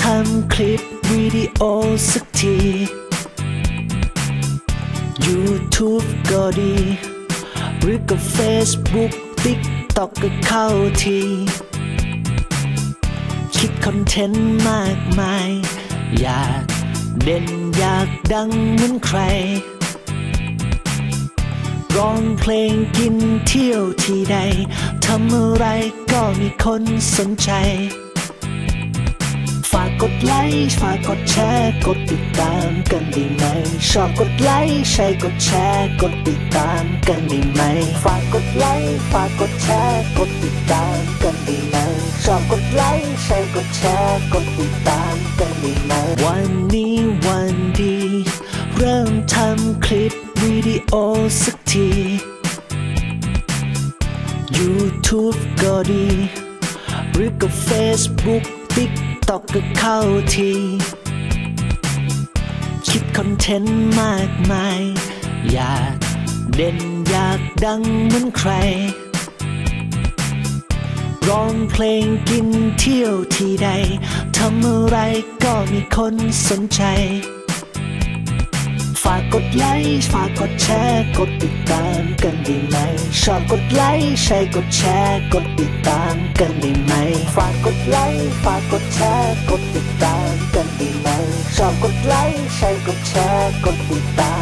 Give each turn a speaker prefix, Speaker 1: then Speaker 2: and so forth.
Speaker 1: ทำคลิปวิดีโอสักที YouTube ก็ดี หรือกับ Facebook TikTok ก็เข้าที คิดคอนเทนต์มากมาย อยากเด่นอยากดังเหมือนใคร ร้องเพลงกินเที่ยวที่ใด ทำอะไรก็มีคนสนใจ ไลค์ฝากกดแชร์กดติดตามกันได้ไหม ชอบกดไลค์ใช่กดแชร์กดติดตามกันได้ไหม ฝากกดไลค์ฝากกดแชร์กดติดตามกันได้ไหม ชอบกดไลค์ใช่กดแชร์กดติดตามกันได้ไหม วันนี้วันดี เริ่มทำคลิปวิดีโอสักที YouTube ก็ดี หรือกับ Facebook TikTok ตก็เข้าที คิดคอนเทนต์มากมาย อยากเด่นอยากดังเหมือนใคร ร้องเพลงกินเที่ยวที่ใด ทำอะไรก็มีคนสนใจ ฝากกดไลค์ฝากกดแชร์กดติดตามกันได้ไหม ชอบกดไลค์ใช่กดแชร์กดติดตามกันได้ไหมฝาก ไลค์ฝากกดแชร์กดติดตามกันได้ไหมชอบกดไลค์ใช่กดแชร์กดติดตามกันได้ไหม